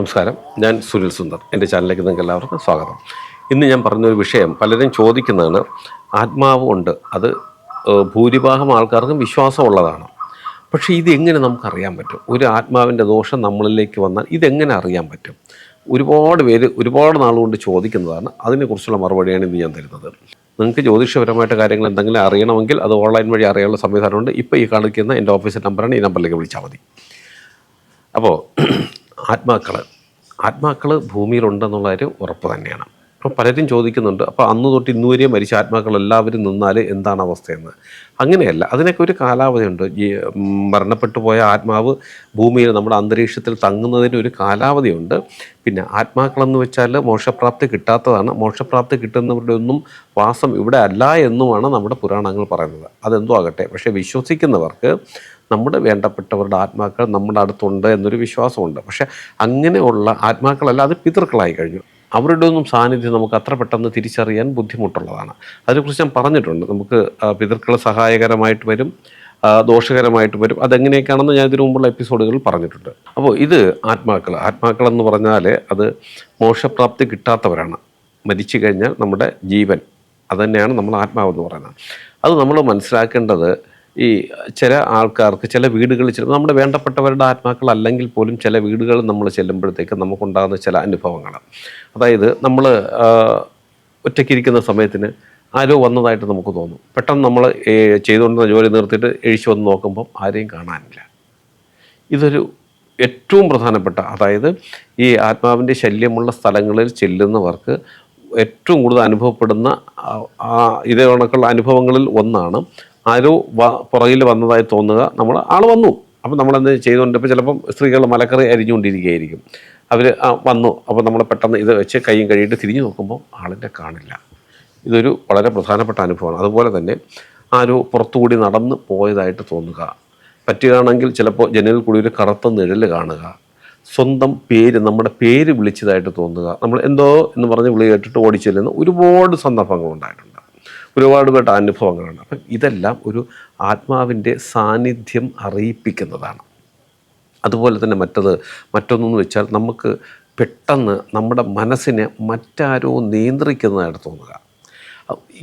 നമസ്കാരം. ഞാൻ സുനിൽ സുന്ദർ. എന്റെ ചാനലിലേക്ക് നിങ്ങൾക്ക് എല്ലാവർക്കും സ്വാഗതം. ഇന്ന് ഞാൻ പറഞ്ഞൊരു വിഷയം പലരും ചോദിക്കുന്നതാണ് ആത്മാവ് ഉണ്ട്. അത് ഭൂരിഭാഗം ആൾക്കാർക്കും വിശ്വാസമുള്ളതാണ്. പക്ഷേ ഇത് എങ്ങനെ നമുക്കറിയാൻ പറ്റും? ഒരു ആത്മാവിന്റെ ദോഷം നമ്മളിലേക്ക് വന്നാൽ ഇതെങ്ങനെ അറിയാൻ പറ്റും? ഒരുപാട് പേര് ഒരുപാട് നാളുകൊണ്ട് ചോദിക്കുന്നതാണ്. അതിനെക്കുറിച്ചുള്ള മറുപടിയാണ് ഇന്ന് ഞാൻ തരുന്നത്. നിങ്ങൾക്ക് ജ്യോതിഷപരമായിട്ട് കാര്യങ്ങൾ എന്തെങ്കിലും അറിയണമെങ്കിൽ അത് ഓൺലൈൻ വഴി അറിയാനുള്ള സംവിധാനമുണ്ട്. ഇപ്പോൾ ഈ കാണിക്കുന്ന എന്റെ ഓഫീസിന്റെ നമ്പറാണ്. ഈ നമ്പറിലേക്ക് വിളിച്ചാൽ മതി. അപ്പോൾ ആത്മാക്കൾ ആത്മാക്കൾ ഭൂമിയിലുണ്ടെന്നുള്ള കാര്യം ഉറപ്പ് തന്നെയാണ്. അപ്പോൾ പലരും ചോദിക്കുന്നുണ്ട് അപ്പോൾ അന്ന് തൊട്ട് ഇന്ന് വരെയും മരിച്ച ആത്മാക്കൾ എല്ലാവരും നിന്നാൽ എന്താണ് അവസ്ഥയെന്ന്? അങ്ങനെയല്ല അതിനൊക്കെ ഒരു കാലാവധിയുണ്ട്. ഈ മരണപ്പെട്ടു പോയ ആത്മാവ് ഭൂമിയിൽ നമ്മുടെ അന്തരീക്ഷത്തിൽ തങ്ങുന്നതിന് ഒരു കാലാവധിയുണ്ട്. പിന്നെ ആത്മാക്കളെന്ന് വെച്ചാൽ മോക്ഷപ്രാപ്തി കിട്ടാത്തതാണ്. മോക്ഷപ്രാപ്തി കിട്ടുന്നവരുടെ ഒന്നും വാസം ഇവിടെ അല്ല എന്നുമാണ് നമ്മുടെ പുരാണങ്ങൾ പറയുന്നത്. അതെന്തോ ആകട്ടെ. പക്ഷേ വിശ്വസിക്കുന്നവർക്ക് നമ്മുടെ വേണ്ടപ്പെട്ടവരുടെ ആത്മാക്കൾ നമ്മുടെ അടുത്തുണ്ട് എന്നൊരു വിശ്വാസമുണ്ട്. പക്ഷെ അങ്ങനെയുള്ള ആത്മാക്കളല്ല അത് പിതൃക്കളായി കഴിഞ്ഞു. അവരുടെ ഒന്നും സാന്നിധ്യം നമുക്ക് അത്ര പെട്ടെന്ന് തിരിച്ചറിയാൻ ബുദ്ധിമുട്ടുള്ളതാണ്. അതിനെക്കുറിച്ച് ഞാൻ പറഞ്ഞിട്ടുണ്ട്. നമുക്ക് പിതൃക്കൾ സഹായകരമായിട്ട് വരും ദോഷകരമായിട്ട് വരും. അതെങ്ങനെയൊക്കെയാണെന്ന് ഞാൻ ഇതിനു മുമ്പുള്ള എപ്പിസോഡുകളിൽ പറഞ്ഞിട്ടുണ്ട്. അപ്പോൾ ഇത് ആത്മാക്കൾ എന്ന് പറഞ്ഞാൽ അത് മോക്ഷപ്രാപ്തി കിട്ടാത്തവരാണ്. മരിച്ചു കഴിഞ്ഞാൽ നമ്മുടെ ജീവൻ. അതുതന്നെയാണ് നമ്മൾ ആത്മാവെന്ന് പറയുന്നത്. അത് നമ്മൾ മനസ്സിലാക്കേണ്ടത് ഈ ചില ആൾക്കാർക്ക് ചില വീടുകളിൽ ചില നമ്മുടെ വേണ്ടപ്പെട്ടവരുടെ ആത്മാക്കൾ അല്ലെങ്കിൽ പോലും ചില വീടുകളിൽ നമ്മൾ ചെല്ലുമ്പോഴത്തേക്ക് നമുക്കുണ്ടാകുന്ന ചില അനുഭവങ്ങൾ. അതായത് നമ്മൾ ഒറ്റയ്ക്കിരിക്കുന്ന സമയത്തിന് ആരോ വന്നതായിട്ട് നമുക്ക് തോന്നും. പെട്ടെന്ന് നമ്മൾ ചെയ്തുകൊണ്ടിരുന്ന ജോലി നിർത്തിയിട്ട് എഴിച്ചു വന്ന് നോക്കുമ്പം ആരെയും കാണാനില്ല. ഇതൊരു ഏറ്റവും പ്രധാനപ്പെട്ട അതായത് ഈ ആത്മാവിന്റെ ശല്യമുള്ള സ്ഥലങ്ങളിൽ ചെല്ലുന്നവർക്ക് ഏറ്റവും കൂടുതൽ അനുഭവപ്പെടുന്ന ഇതേ കണക്കുള്ള അനുഭവങ്ങളിൽ ഒന്നാണ് ആരോ പുറകിൽ വന്നതായി തോന്നുക. നമ്മൾ ആൾ വന്നു. അപ്പം നമ്മളെന്ത് ഇപ്പം ചിലപ്പം സ്ത്രീകൾ മലക്കറി അരിഞ്ഞുകൊണ്ടിരിക്കുകയായിരിക്കും. അവർ വന്നു. അപ്പോൾ നമ്മൾ പെട്ടെന്ന് ഇത് വെച്ച് കൈയും കഴിയിട്ട് തിരിഞ്ഞു നോക്കുമ്പോൾ ആളിനെ കാണില്ല. ഇതൊരു വളരെ പ്രധാനപ്പെട്ട അനുഭവമാണ്. അതുപോലെ തന്നെ ആരോ പുറത്തുകൂടി നടന്ന് പോയതായിട്ട് തോന്നുക. പറ്റുകയാണെങ്കിൽ ചിലപ്പോൾ ജനലിൽ കൂടി ഒരു കറുത്ത നിഴൽ കാണുക. സ്വന്തം പേര് നമ്മുടെ പേര് വിളിച്ചതായിട്ട് തോന്നുക. നമ്മൾ എന്തോ എന്ന് പറഞ്ഞ് വിളി കേട്ടിട്ട് ഓടിച്ചെല്ലുന്ന ഒരുപാട് സന്ദർഭങ്ങൾ ഉണ്ടായിട്ടുണ്ട് ഒരുപാട് പേട്ട അനുഭവങ്ങളുണ്ട് അപ്പം ഇതെല്ലാം ഒരു ആത്മാവിന്റെ സാന്നിധ്യം അറിയിപ്പിക്കുന്നതാണ്. അതുപോലെ തന്നെ മറ്റത് മറ്റൊന്നെന്ന് വെച്ചാൽ നമുക്ക് പെട്ടെന്ന് നമ്മുടെ മനസ്സിനെ മറ്റാരോ നിയന്ത്രിക്കുന്നതായിട്ട് തോന്നുക.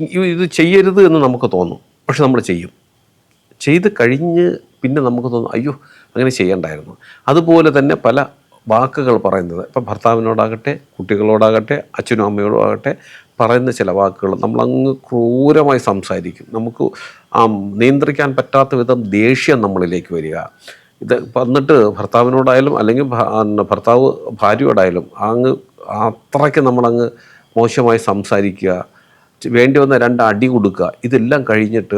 ഇത് ചെയ്യരുത് എന്ന് നമുക്ക് തോന്നും. പക്ഷെ നമ്മൾ ചെയ്യും. ചെയ്ത് കഴിഞ്ഞ് പിന്നെ നമുക്ക് തോന്നും അയ്യോ അങ്ങനെ ചെയ്യണ്ടായിരുന്നു. അതുപോലെ തന്നെ പല വാക്കുകൾ പറയുന്നത്. ഇപ്പം ഭർത്താവിനോടാകട്ടെ കുട്ടികളോടാകട്ടെ അച്ഛനും അമ്മയോടും ആകട്ടെ പറയുന്ന ചില വാക്കുകൾ നമ്മൾ അങ്ങ് ക്രൂരമായി സംസാരിക്കും. നമുക്ക് ആ നിയന്ത്രിക്കാൻ പറ്റാത്ത വിധം ദേഷ്യം നമ്മളിലേക്ക് വരിക. ഇത് വന്നിട്ട് ഭർത്താവിനോടായാലും അല്ലെങ്കിൽ ഭർത്താവ് ഭാര്യയോടായാലും അങ്ങ് അത്രയ്ക്ക് നമ്മളങ്ങ് മോശമായി സംസാരിക്കുക. വേണ്ടി വന്ന രണ്ട് അടി കൊടുക്കുക. ഇതെല്ലാം കഴിഞ്ഞിട്ട്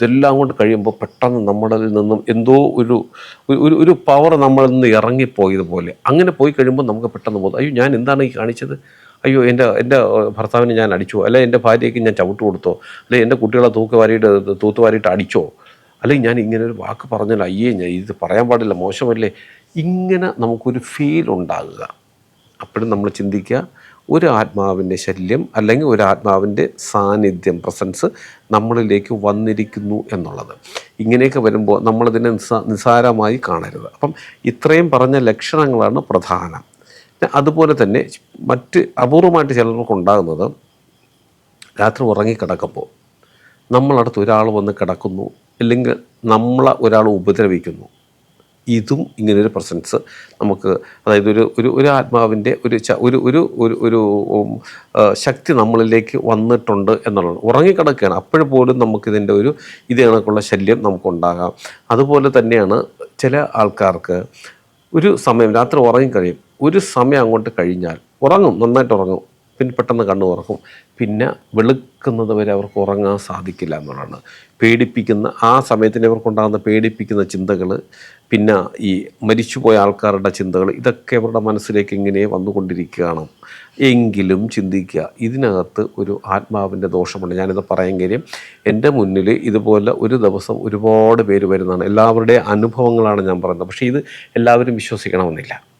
ഇതെല്ലാം കൊണ്ട് കഴിയുമ്പോൾ പെട്ടെന്ന് നമ്മളിൽ നിന്നും എന്തോ ഒരു- ഒരു ഒരു പവർ നമ്മളിൽ നിന്ന് ഇറങ്ങിപ്പോയതുപോലെ. അങ്ങനെ പോയി കഴിയുമ്പോൾ നമുക്ക് പെട്ടെന്ന് പോകും അയ്യോ ഞാൻ എന്താണ് ഈ കാണിച്ചത്? അയ്യോ എന്റെ എന്റെ ഭർത്താവിന് ഞാൻ അടിച്ചോ? അല്ലെ എന്റെ ഭാര്യയ്ക്ക് ഞാൻ ചവിട്ട് കൊടുത്തോ? അല്ലെ എന്റെ കുട്ടികളെ തൂക്ക് വാരിയിട്ട് തൂത്ത് വാരിയിട്ട് അടിച്ചോ? അല്ലെങ്കിൽ ഞാൻ ഇങ്ങനെ ഒരു വാക്ക് പറഞ്ഞാൽ അയ്യേ ഞാൻ ഇത് പറയാൻ പാടില്ല മോശമല്ലേ? ഇങ്ങനെ നമുക്കൊരു ഫീൽ ഉണ്ടാകുക. അപ്പോഴും നമ്മൾ ചിന്തിക്കുക ഒരു ആത്മാവിന്റെ ശല്യം അല്ലെങ്കിൽ ഒരു ആത്മാവിന്റെ സാന്നിധ്യം പ്രസൻസ് നമ്മളിലേക്ക് വന്നിരിക്കുന്നു എന്നുള്ളത്. ഇങ്ങനെയൊക്കെ വരുമ്പോൾ നമ്മളതിനെ നിസ്സാ നിസാരമായി കാണരുത്. അപ്പം ഇത്രയും പറഞ്ഞ ലക്ഷണങ്ങളാണ് പ്രധാനം. അതുപോലെ തന്നെ മറ്റ് അപൂർവമായിട്ട് ചിലർക്ക് ഉണ്ടാകുന്നത് രാത്രി ഉറങ്ങിക്കിടക്കുമ്പോൾ നമ്മളടുത്ത് ഒരാൾ വന്ന് കിടക്കുന്നു അല്ലെങ്കിൽ നമ്മളെ ഒരാൾ ഉപദ്രവിക്കുന്നു. ഇതും ഇങ്ങനൊരു പ്രസൻസ് നമുക്ക് അതായത് ഒരു ഒരു ഒരു ആത്മാവിന്റെ ഒരു ഒരു ഒരു ഒരു ഒരു ശക്തി നമ്മളിലേക്ക് വന്നിട്ടുണ്ട് എന്നുള്ളത് ഉറങ്ങിക്കിടക്കുകയാണ്. അപ്പോഴും നമുക്കിതിന്റെ ഒരു ഇത് കണക്കുള്ള ശല്യം നമുക്കുണ്ടാകാം. അതുപോലെ തന്നെയാണ് ചില ആൾക്കാർക്ക് ഒരു സമയം രാത്രി ഉറങ്ങിക്കഴിയും. ഒരു സമയം അങ്ങോട്ട് കഴിഞ്ഞാൽ ഉറങ്ങും നന്നായിട്ട് ഉറങ്ങും പിന്നെ പെട്ടെന്ന് കണ്ണു തുറക്കും. പിന്നെ വെളുക്കുന്നത് വരെ അവർക്ക് ഉറങ്ങാൻ സാധിക്കില്ല എന്നുള്ളതാണ്. പേടിപ്പിക്കുന്ന ആ സമയത്തിന് ഇവർക്കുണ്ടാകുന്ന പേടിപ്പിക്കുന്ന ചിന്തകൾ പിന്നെ ഈ മരിച്ചുപോയ ആൾക്കാരുടെ ചിന്തകൾ ഇതൊക്കെ അവരുടെ മനസ്സിലേക്ക് ഇങ്ങനെ വന്നുകൊണ്ടിരിക്കുകയാണ്. എങ്കിലും ചിന്തിക്കുക ഇതിനകത്ത് ഒരു ആത്മാവിന്റെ ദോഷമുണ്ട്. ഞാനിത് പറയാൻ കാര്യം എന്റെ മുന്നിൽ ഇതുപോലെ ഒരു ദിവസം ഒരുപാട് പേര് വരുന്നതാണ്. എല്ലാവരുടെയും അനുഭവങ്ങളാണ് ഞാൻ പറയുന്നത്. പക്ഷേ ഇത് എല്ലാവരും വിശ്വസിക്കണമെന്നില്ല.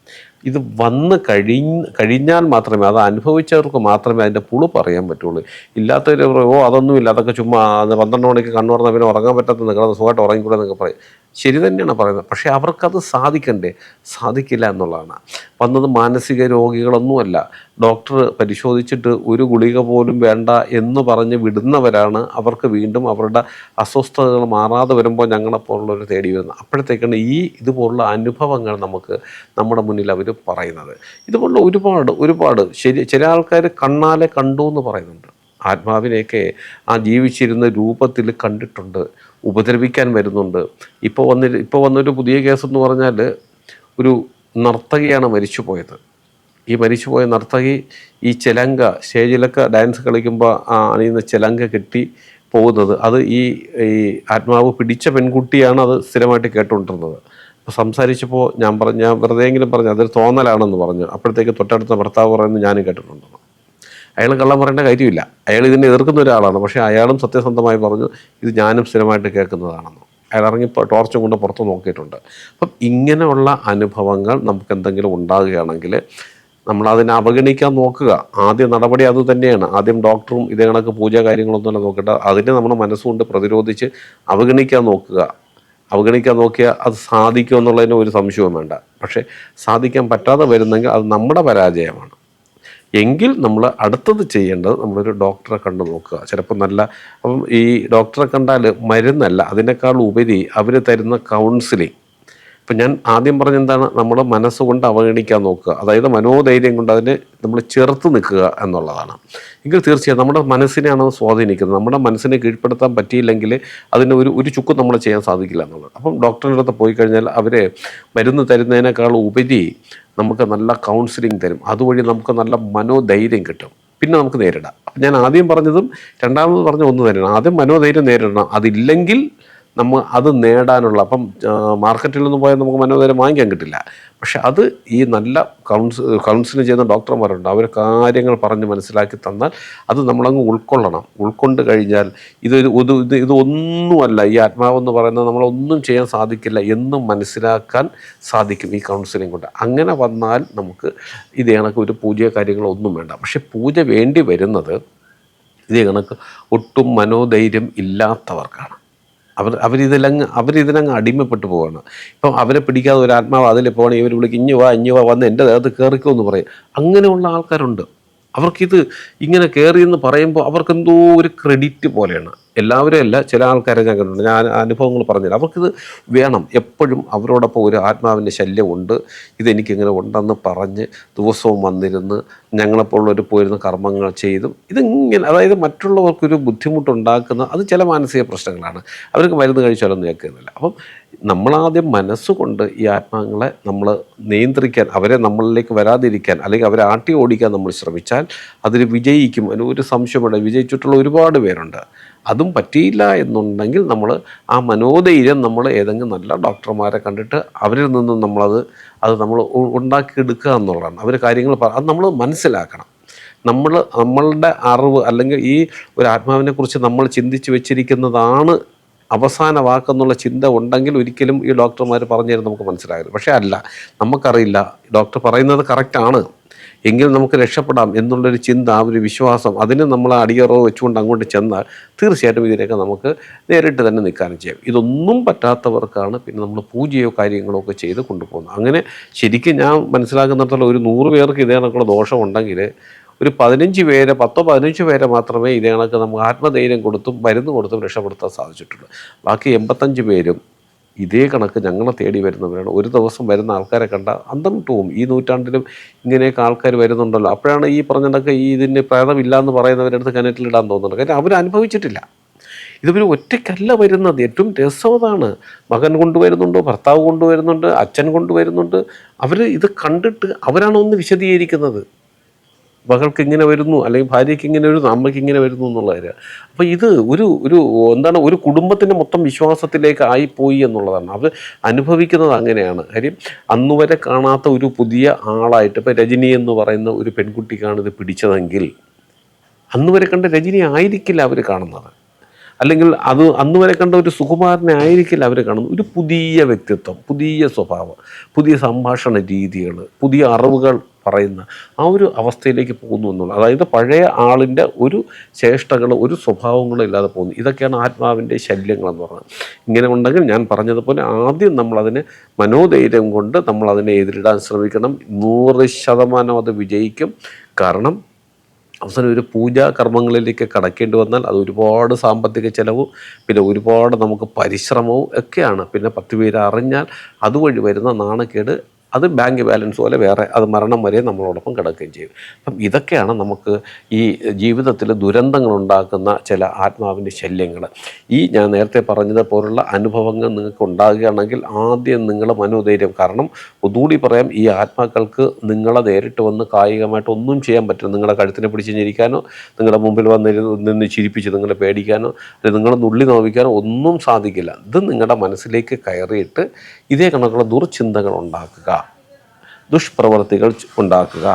ഇത് വന്ന് കഴി കഴിഞ്ഞാൽ മാത്രമേ അത് അനുഭവിച്ചവർക്ക് മാത്രമേ അതിന്റെ പുളു പറയാൻ പറ്റുള്ളൂ. ഇല്ലാത്തവർ ഓ അതൊന്നുമില്ല അതൊക്കെ ചുമ്മാ അത് പന്ത്രണ്ട് മണിക്ക് കണ്ണു തുറന്നാൽ പിന്നെ ഉറങ്ങാൻ പറ്റാത്ത നിങ്ങളത് സുഖമായിട്ട് ഉറങ്ങിക്കൂടെ എന്നൊക്കെ പറയും. ശരി തന്നെയാണ് പറയുന്നത്. പക്ഷേ അവർക്കത് സാധിക്കണ്ടേ? സാധിക്കില്ല എന്നുള്ളതാണ്. വന്നത് മാനസിക രോഗികളൊന്നുമല്ല. ഡോക്ടർ പരിശോധിച്ചിട്ട് ഒരു ഗുളിക പോലും വേണ്ട എന്ന് പറഞ്ഞ് വിടുന്നവരാണ് അവർക്ക് വീണ്ടും അവരുടെ അസ്വസ്ഥതകൾ മാറാതെ വരുമ്പോൾ ഞങ്ങളെപ്പോലുള്ളവർ തേടി വരുന്നത്. അപ്പോഴത്തേക്കാണ് ഈ ഇതുപോലുള്ള അനുഭവങ്ങൾ നമുക്ക് നമ്മുടെ മുന്നിൽ അവർ പറയുന്നത്. ഇതുപോലുള്ള ഒരുപാട് ഒരുപാട് ശരി ചില ആൾക്കാർ കണ്ണാലെ കണ്ടു എന്ന് പറയുന്നുണ്ട്. ആത്മാവിനെയൊക്കെ ആ ജീവിച്ചിരുന്ന രൂപത്തിൽ കണ്ടിട്ടുണ്ട്. ഉപദ്രവിക്കാൻ വരുന്നുണ്ട്. ഇപ്പോൾ വന്നി ഇപ്പോൾ വന്നൊരു പുതിയ കേസ് എന്ന് പറഞ്ഞാൽ ഒരു നർത്തകിയാണ് മരിച്ചു പോയത് ഈ മരിച്ചു പോയ നർത്തകി ഈ ചെലങ്ക സ്റ്റേജിലൊക്കെ ഡാൻസ് കളിക്കുമ്പോൾ ആ അണിയുന്ന ചെലങ്ക കെട്ടി പോകുന്നത്. അത് ഈ ഈ ആത്മാവ് പിടിച്ച പെൺകുട്ടിയാണ് അത് സ്ഥിരമായിട്ട് കേട്ടുകൊണ്ടിരുന്നത്. അപ്പോൾ സംസാരിച്ചപ്പോൾ ഞാൻ പറഞ്ഞ ഞാൻ വെറുതെയെങ്കിലും പറഞ്ഞു അതൊരു തോന്നലാണെന്ന് പറഞ്ഞു. അപ്പോഴത്തേക്ക് തൊട്ടടുത്ത ഭർത്താവ് പറയുന്നത് ഞാനും കേട്ടിട്ടുണ്ട്. അയാൾ കള്ളം പറയേണ്ട കാര്യമില്ല. അയാൾ ഇതിനെ എതിർക്കുന്ന ഒരാളാണ്. പക്ഷേ അയാളും സത്യസന്ധമായി പറഞ്ഞു ഇത് ഞാനും സ്ഥിരമായിട്ട് കേൾക്കുന്നതാണെന്ന്. അയാൾ ഇറങ്ങി ടോർച്ചും കൊണ്ട് പുറത്ത് നോക്കിയിട്ടുണ്ട്. അപ്പം ഇങ്ങനെയുള്ള അനുഭവങ്ങൾ നമുക്ക് എന്തെങ്കിലും ഉണ്ടാകുകയാണെങ്കിൽ നമ്മൾ അതിനെ അവഗണിക്കാൻ നോക്കുക. ആദ്യം നടപടി അത് തന്നെയാണ്. ആദ്യം ഡോക്ടറും ഇതേ കണക്ക് പൂജ കാര്യങ്ങളൊന്നുമല്ല നോക്കട്ടെ അതിനെ നമ്മൾ മനസ്സുകൊണ്ട് പ്രതിരോധിച്ച് അവഗണിക്കാൻ നോക്കുക. അവഗണിക്കാൻ നോക്കിയാൽ അത് സാധിക്കുമെന്നുള്ളതിന് ഒരു സംശയവും വേണ്ട. പക്ഷേ സാധിക്കാൻ പറ്റാതെ വരുന്നെങ്കിൽ അത് നമ്മുടെ പരാജയമാണ്. എങ്കിൽ നമ്മൾ അടുത്തത് ചെയ്യേണ്ടത് നമ്മളൊരു ഡോക്ടറെ കണ്ടു നോക്കുക. ചിലപ്പോൾ നല്ല അപ്പം ഈ ഡോക്ടറെ കണ്ടാൽ മരുന്നല്ല അതിനേക്കാൾ ഉപരി അവർ തരുന്ന കൗൺസിലിംഗ് ഇപ്പം ഞാൻ ആദ്യം പറഞ്ഞെന്താണ് നമ്മൾ മനസ്സുകൊണ്ട് അവഗണിക്കാൻ നോക്കുക. അതായത് മനോധൈര്യം കൊണ്ട് അതിനെ നമ്മൾ ചെറുത്ത് നിൽക്കുക എന്നുള്ളതാണ്. എങ്കിൽ തീർച്ചയായും നമ്മുടെ മനസ്സിനെയാണ് അത് സ്വാധീനിക്കുന്നത്. നമ്മുടെ മനസ്സിനെ കീഴ്പ്പെടുത്താൻ പറ്റിയില്ലെങ്കിൽ അതിന് ഒരു ഒരു ചുക്കും നമ്മൾ ചെയ്യാൻ സാധിക്കില്ല എന്നുള്ളത്. അപ്പം ഡോക്ടറിന്റെ അടുത്ത് പോയി കഴിഞ്ഞാൽ അവരെ മരുന്ന് തരുന്നതിനേക്കാൾ ഉപരി നമുക്ക് നല്ല കൗൺസിലിംഗ് തരും. അതുവഴി നമുക്ക് നല്ല മനോധൈര്യം കിട്ടും. പിന്നെ നമുക്ക് നേരിടാം. ഞാൻ ആദ്യം പറഞ്ഞതും രണ്ടാമത് പറഞ്ഞ ഒന്ന് തന്നെയാണ്. ആദ്യം മനോധൈര്യം നേരിടണം. അതില്ലെങ്കിൽ നമ്മൾ അത് നേടാനുള്ള അപ്പം മാർക്കറ്റിൽ നിന്ന് പോയാൽ നമുക്ക് മനോധൈര്യം വാങ്ങിക്കാൻ കിട്ടില്ല. പക്ഷെ അത് ഈ നല്ല കൗൺസ് കൗൺസിലിംഗ് ചെയ്യുന്ന ഡോക്ടർമാരുണ്ട്. അവർ കാര്യങ്ങൾ പറഞ്ഞ് മനസ്സിലാക്കി തന്നാൽ അത് നമ്മളങ്ങ് ഉൾക്കൊള്ളണം. ഉൾക്കൊണ്ട് കഴിഞ്ഞാൽ ഇത് ഇത് ഇതൊന്നുമല്ല ഈ ആത്മാവെന്ന് പറയുന്നത് നമ്മളൊന്നും ചെയ്യാൻ സാധിക്കില്ല എന്നും മനസ്സിലാക്കാൻ സാധിക്കും ഈ കൗൺസിലിംഗ് കൊണ്ട്. അങ്ങനെ വന്നാൽ നമുക്ക് ഇത് കണക്ക് ഒരു പൂജ കാര്യങ്ങളൊന്നും വേണ്ട. പക്ഷെ പൂജ വേണ്ടി വരുന്നത് ഇതേ കണക്ക് ഒട്ടും മനോധൈര്യം ഇല്ലാത്തവർക്കാണ്. അവർ അവരിതിലങ്ങ് അവരിതിനങ്ങ് അടിമപ്പെട്ടു പോവാണ്. ഇപ്പം അവരെ പിടിക്കാതെ ഒരു ആത്മാവ് അതിൽ പോകണം ഇവർ വിളിക്കും ഇഞ്ഞു വാ ഇഞ്ഞു വാ വന്ന് എന്റെ ദേഹത്ത് കയറിക്കോ എന്ന് പറയും. അങ്ങനെയുള്ള ആൾക്കാരുണ്ട്. അവർക്കിത് ഇങ്ങനെ കയറി എന്ന് പറയുമ്പോൾ അവർക്കെന്തോ ഒരു ക്രെഡിറ്റ് പോലെയാണ്. എല്ലാവരും അല്ല ചില ആൾക്കാരെ ഞാൻ കണ്ടിട്ടുണ്ട്. ഞാൻ അനുഭവങ്ങൾ പറഞ്ഞില്ല അവർക്കിത് വേണം. എപ്പോഴും അവരോടൊപ്പം ഒരു ആത്മാവിന്റെ ശല്യമുണ്ട് ഇതെനിക്കിങ്ങനെ ഉണ്ടെന്ന് പറഞ്ഞ് ദിവസവും വന്നിരുന്ന് ഞങ്ങളെപ്പോലുള്ളവർ പോയിരുന്ന കർമ്മങ്ങൾ ചെയ്തും ഇതിങ്ങനെ അതായത് മറ്റുള്ളവർക്കൊരു ബുദ്ധിമുട്ടുണ്ടാക്കുന്ന അത് ചില മാനസിക പ്രശ്നങ്ങളാണ്. അവർക്ക് മരുന്ന് കഴിച്ചാലൊന്നും കേൾക്കുന്നില്ല. അപ്പം നമ്മളാദ്യം മനസ്സുകൊണ്ട് ഈ ആത്മാങ്ങളെ നമ്മൾ നിയന്ത്രിക്കാൻ അവരെ നമ്മളിലേക്ക് വരാതിരിക്കാൻ അല്ലെങ്കിൽ അവരെ ആട്ടി ഓടിക്കാൻ നമ്മൾ ശ്രമിച്ചാൽ അതിൽ വിജയിക്കും. അതിന് ഒരു സംശയമുണ്ട്. വിജയിച്ചിട്ടുള്ള ഒരുപാട് പേരുണ്ട്. അതും പറ്റിയില്ല എന്നുണ്ടെങ്കിൽ നമ്മൾ ആ മനോധൈര്യം നമ്മൾ ഏതെങ്കിലും നല്ല ഡോക്ടർമാരെ കണ്ടിട്ട് അവരിൽ നിന്നും നമ്മളത് അത് നമ്മൾ ഉണ്ടാക്കിയെടുക്കുക എന്നുള്ളതാണ്. അവർ കാര്യങ്ങൾ അത് നമ്മൾ മനസ്സിലാക്കണം. നമ്മൾ നമ്മളുടെ അറിവ് അല്ലെങ്കിൽ ഈ ഒരു ആത്മാവിനെക്കുറിച്ച് നമ്മൾ ചിന്തിച്ച് വെച്ചിരിക്കുന്നതാണ് അവസാന വാക്കെന്നുള്ള ചിന്ത ഉണ്ടെങ്കിൽ ഒരിക്കലും ഈ ഡോക്ടർമാർ പറഞ്ഞു തരും നമുക്ക് മനസ്സിലാകില്ല പക്ഷേ അല്ല നമുക്കറിയില്ല. ഡോക്ടർ പറയുന്നത് കറക്റ്റാണ് എങ്കിൽ നമുക്ക് രക്ഷപ്പെടാം എന്നുള്ളൊരു ചിന്ത ഒരു വിശ്വാസം അതിന് നമ്മൾ അടിയറവ് വെച്ചുകൊണ്ട് അങ്ങോട്ട് ചെന്നാൽ തീർച്ചയായിട്ടും ഇതിനൊക്കെ നമുക്ക് നേരിട്ട് തന്നെ നിൽക്കാനും ചെയ്യാം. ഇതൊന്നും പറ്റാത്തവർക്കാണ് പിന്നെ നമ്മൾ പൂജയോ കാര്യങ്ങളോ ഒക്കെ ചെയ്ത് കൊണ്ടുപോകുന്നത്. അങ്ങനെ ശരിക്കും ഞാൻ മനസ്സിലാക്കുന്നിടത്തോളം ഒരു നൂറ് പേർക്ക് ഇതേ കണക്കുള്ള ദോഷം ഉണ്ടെങ്കിൽ ഒരു പതിനഞ്ച് പേരെ പത്തോ പതിനഞ്ച് പേരെ മാത്രമേ ഇതേ കണക്ക് നമുക്ക് ആത്മധൈര്യം കൊടുത്തും മരുന്ന് കൊടുത്തും രക്ഷപ്പെടുത്താൻ സാധിച്ചിട്ടുള്ളൂ. ബാക്കി എൺപത്തഞ്ച് പേരും ഇതേ കണക്ക് ഞങ്ങളെ തേടി വരുന്നവരാണ്. ഒരു ദിവസം വരുന്ന ആൾക്കാരെ കണ്ട അന്തം വിട്ടു ഈ നൂറ്റാണ്ടിലും ഇങ്ങനെയൊക്കെ ആൾക്കാർ വരുന്നുണ്ടല്ലോ. അപ്പോഴാണ് ഈ പറഞ്ഞതൊക്കെ ഈ ഇതിന് പ്രേതമില്ല എന്ന് പറയുന്നവരുടെ അടുത്ത് കിണറ്റിലിടാൻ തോന്നുന്നത്. കാര്യം അവർ അനുഭവിച്ചിട്ടില്ല. ഇതിവർ ഒറ്റയ്ക്കല്ല വരുന്നത്. ഏറ്റവും രസമതാണ് മകൻ കൊണ്ടുവരുന്നുണ്ട് ഭർത്താവ് കൊണ്ടുവരുന്നുണ്ട് അച്ഛൻ കൊണ്ടുവരുന്നുണ്ട്. അവർ ഇത് കണ്ടിട്ട് അവരാണ് ഒന്ന് വിശദീകരിക്കുന്നത്. മകൾക്ക് ഇങ്ങനെ വരുന്നു അല്ലെങ്കിൽ ഭാര്യയ്ക്ക് ഇങ്ങനെ വരുന്നു അമ്മയ്ക്ക് ഇങ്ങനെ വരുന്നു എന്നുള്ള കാര്യം. അപ്പോൾ ഇത് ഒരു ഒരു എന്താണ് ഒരു കുടുംബത്തിന്റെ മൊത്തം വിശ്വാസത്തിലേക്ക് ആയിപ്പോയി എന്നുള്ളതാണ്. അത് അനുഭവിക്കുന്നത് അങ്ങനെയാണ്. കാര്യം അന്ന് വരെ കാണാത്ത ഒരു പുതിയ ആളായിട്ട് ഇപ്പോൾ രജനി എന്ന് പറയുന്ന ഒരു പെൺകുട്ടിക്കാണ് ഇത് പിടിച്ചതെങ്കിൽ അന്ന് വരെ കണ്ട രജനി ആയിരിക്കില്ല അവർ കാണുന്നത്. അല്ലെങ്കിൽ അത് അന്ന് വരെ കണ്ട ഒരു സുകുമാരനെ ആയിരിക്കില്ല അവർ കാണുന്നത്. ഒരു പുതിയ വ്യക്തിത്വം പുതിയ സ്വഭാവം പുതിയ സംഭാഷണ രീതികൾ പുതിയ അറിവുകൾ പറയുന്ന ആ ഒരു അവസ്ഥയിലേക്ക് പോകുന്നു എന്നുള്ളത് അതായത് പഴയ ആളിന്റെ ഒരു ചേഷ്ടകൾ ഒരു സ്വഭാവങ്ങളും ഇല്ലാതെ പോകുന്നു. ഇതൊക്കെയാണ് ആത്മാവിന്റെ ശല്യങ്ങളെന്ന് പറയുന്നത് ഇങ്ങനെ ഉണ്ടെങ്കിൽ ഞാൻ പറഞ്ഞതുപോലെ ആദ്യം നമ്മളതിനെ മനോധൈര്യം കൊണ്ട് നമ്മളതിനെ എതിരിടാൻ ശ്രമിക്കണം. നൂറ് ശതമാനം അത് വിജയിക്കും. കാരണം അവസാനം ഒരു പൂജാ കർമ്മങ്ങളിലേക്ക് കടക്കേണ്ടി വന്നാൽ അത് ഒരുപാട് സാമ്പത്തിക ചിലവും പിന്നെ ഒരുപാട് നമുക്ക് പരിശ്രമവും ഒക്കെയാണ്. പിന്നെ പത്ത് പേര് അറിഞ്ഞാൽ അതുവഴി വരുന്ന നാണക്കേട് അത് ബാങ്ക് ബാലൻസ് പോലെ വേറെ അത് മരണം വരെ നമ്മളോടൊപ്പം കിടക്കുകയും ചെയ്യും. അപ്പം ഇതൊക്കെയാണ് നമുക്ക് ഈ ജീവിതത്തിൽ ദുരന്തങ്ങൾ ഉണ്ടാക്കുന്ന ചില ആത്മാവിന്റെ ശല്യങ്ങൾ. ഈ ഞാൻ നേരത്തെ പറഞ്ഞത് പോലുള്ള അനുഭവങ്ങൾ നിങ്ങൾക്ക് ഉണ്ടാകുകയാണെങ്കിൽ ആദ്യം നിങ്ങൾ മനോധൈര്യം. കാരണം ഒന്നുകൂടി പറയാം ഈ ആത്മാക്കൾക്ക് നിങ്ങളെ നേരിട്ട് വന്ന് കായികമായിട്ട് ഒന്നും ചെയ്യാൻ പറ്റില്ല. നിങ്ങളുടെ കഴുത്തിനെ പിടിച്ച് ഞെരിക്കാനോ നിങ്ങളുടെ മുമ്പിൽ വന്ന് നിന്ന് ചിരിപ്പിച്ച് നിങ്ങളെ പേടിക്കാനോ അല്ലെങ്കിൽ നിങ്ങളെ നുള്ളി നോവിക്കാനോ ഒന്നും സാധിക്കില്ല. ഇത് നിങ്ങളുടെ മനസ്സിലേക്ക് കയറിയിട്ട് ഇതേ കണക്കുള്ള ദുർചിന്തകൾ ഉണ്ടാക്കുക. ദുഷ്പ്രവർത്തികൾ ഉണ്ടാക്കുക.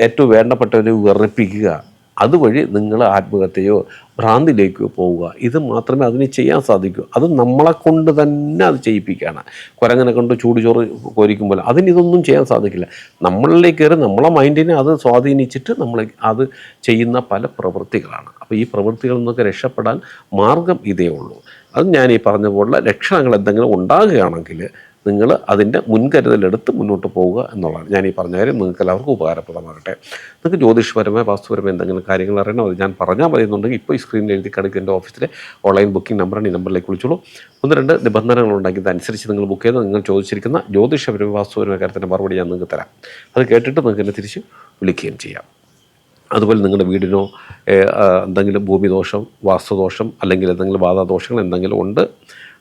ഏറ്റവും വേണ്ടപ്പെട്ടവരെ വെറുപ്പിക്കുക. അതുവഴി നിങ്ങൾ ആത്മഹത്യയോ ഭ്രാന്തിലേക്കോ പോവുക. ഇത് മാത്രമേ അതിന് ചെയ്യാൻ സാധിക്കൂ. അത് നമ്മളെ കൊണ്ട് തന്നെ അത് ചെയ്യിപ്പിക്കുകയാണ്. കുരങ്ങനെ കൊണ്ട് ചൂട് ചോറ് കോരിക്കുമ്പോൾ അതിന് ഇതൊന്നും ചെയ്യാൻ സാധിക്കില്ല. നമ്മളിലേക്ക് കയറി നമ്മളെ മൈൻഡിനെ അത് സ്വാധീനിച്ചിട്ട് നമ്മൾ അത് ചെയ്യുന്ന പല പ്രവൃത്തികളാണ്. അപ്പോൾ ഈ പ്രവൃത്തികളിൽ നിന്നൊക്കെ രക്ഷപ്പെടാൻ മാർഗം ഇതേ ഉള്ളൂ. അത് ഞാൻ ഈ പറഞ്ഞ പോലുള്ള ലക്ഷണങ്ങൾ എന്തെങ്കിലും ഉണ്ടാകുകയാണെങ്കിൽ നിങ്ങൾ അതിന്റെ മുൻകരുതലെടുത്ത് മുന്നോട്ട് പോവുക എന്നുള്ളതാണ്. ഞാൻ ഈ പറഞ്ഞ കാര്യം നിങ്ങൾക്ക് എല്ലാവർക്കും ഉപകാരപ്രദമാകട്ടെ. നിങ്ങൾക്ക് ജ്യോതിഷപരമായ വാസ്തുപരമായ എന്തെങ്കിലും കാര്യങ്ങൾ അറിയണം? അത് ഞാൻ പറഞ്ഞാൽ മതിയെന്നുണ്ടെങ്കിൽ ഇപ്പോൾ ഈ സ്ക്രീനിൽ എഴുതി കിടക്കുക. എന്റെ ഓഫീസിലെ ഓൺലൈൻ ബുക്കിംഗ് നമ്പറാണ് ഈ നമ്പറിലേക്ക് വിളിച്ചോളൂ. ഒന്ന് രണ്ട് നിബന്ധനകളുണ്ടെങ്കിൽ അതനുസരിച്ച് നിങ്ങൾ ബുക്ക് ചെയ്ത് നിങ്ങൾ ചോദിച്ചിരിക്കുന്ന ജ്യോതിഷപരമായ വാസ്തുപരമായ കാര്യത്തിന്റെ മറുപടി ഞാൻ നിങ്ങൾക്ക് തരാം. അത് കേട്ടിട്ട് നിങ്ങൾക്ക് എന്നെ തിരിച്ച് വിളിക്കുകയും ചെയ്യാം. അതുപോലെ നിങ്ങളുടെ വീടിനോ എന്തെങ്കിലും ഭൂമിദോഷം വാസ്തുദോഷം അല്ലെങ്കിൽ എന്തെങ്കിലും വാതാദോഷങ്ങൾ എന്തെങ്കിലും ഉണ്ട്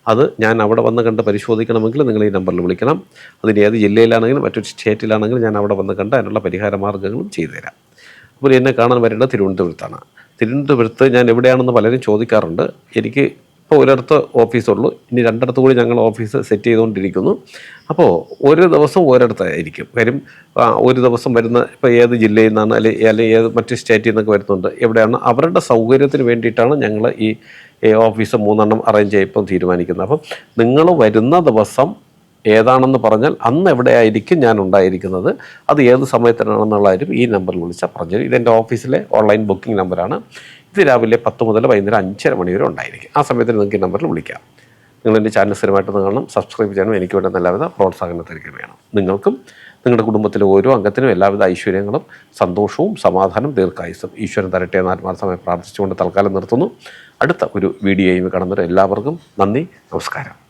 അത് ഞാൻ അവിടെ വന്ന് കണ്ട് പരിശോധിക്കണമെങ്കിൽ നിങ്ങൾ ഈ നമ്പറിൽ വിളിക്കണം. അതിന് ഏത് ജില്ലയിലാണെങ്കിലും മറ്റൊരു സ്റ്റേറ്റിലാണെങ്കിലും ഞാൻ അവിടെ വന്ന് കണ്ട് അതിനുള്ള പരിഹാര മാർഗങ്ങളും ചെയ്തുതരാം. അപ്പോൾ എന്നെ കാണാൻ വരേണ്ടത് തിരുവനന്തപുരത്താണ്. തിരുവനന്തപുരത്ത് ഞാൻ എവിടെയാണെന്ന് പലരും ചോദിക്കാറുണ്ട്. എനിക്ക് ഇപ്പോൾ ഒരിടത്ത് ഓഫീസുള്ളൂ. ഇനി രണ്ടിടത്ത് കൂടി ഞങ്ങൾ ഓഫീസ് സെറ്റ് ചെയ്തുകൊണ്ടിരിക്കുന്നു. അപ്പോൾ ഒരു ദിവസം ഒരിടത്തായിരിക്കും. കാര്യം ഒരു ദിവസം വരുന്ന ഇപ്പോൾ ഏത് ജില്ലയിൽ നിന്നാണ് അല്ലെങ്കിൽ അല്ലെങ്കിൽ ഏത് മറ്റ് സ്റ്റേറ്റിൽ നിന്നൊക്കെ വരുന്നുണ്ട് എവിടെയാണ് അവരുടെ സൗകര്യത്തിന് വേണ്ടിയിട്ടാണ് ഞങ്ങൾ ഈ ഓഫീസ് മൂന്നെണ്ണം അറേഞ്ച് ചെയ്യപ്പം തീരുമാനിക്കുന്നത്. അപ്പം നിങ്ങൾ വരുന്ന ദിവസം ഏതാണെന്ന് പറഞ്ഞാൽ അന്ന് എവിടെയായിരിക്കും ഞാൻ ഉണ്ടായിരിക്കുന്നത് അത് ഏത് സമയത്തിനാണെന്നുള്ള കാര്യം ഈ നമ്പറിൽ വിളിച്ചാൽ പറഞ്ഞു. ഇതെന്റെ ഓഫീസിലെ ഓൺലൈൻ ബുക്കിംഗ് നമ്പറാണ്. ഇത് രാവിലെ പത്ത് മുതൽ വൈകുന്നേരം അഞ്ചര മണി വരെ ഉണ്ടായിരിക്കും. ആ സമയത്ത് നിങ്ങൾക്ക് ഈ നമ്പറിൽ വിളിക്കാം. നിങ്ങൾ എന്റെ ചാനൽ സ്ഥിരമായിട്ടൊന്ന് കാണണം സബ്സ്ക്രൈബ് ചെയ്യണം എനിക്ക് വേണ്ട എല്ലാവിധ പ്രോത്സാഹനത്തിലേക്ക് വേണം നിങ്ങൾക്കും നിങ്ങളുടെ കുടുംബത്തിലെ ഓരോ അംഗത്തിനും എല്ലാവിധ ഐശ്വര്യങ്ങളും സന്തോഷവും സമാധാനം ദീർഘായുസും ഈശ്വരൻ തരട്ടെ എന്ന് ആത്മാർത്ഥമായി പ്രാർത്ഥിച്ചുകൊണ്ട് തൽക്കാലം നിർത്തുന്നു. അടുത്ത ഒരു വീഡിയോയും കാണുന്നവർ എല്ലാവർക്കും നന്ദി നമസ്കാരം.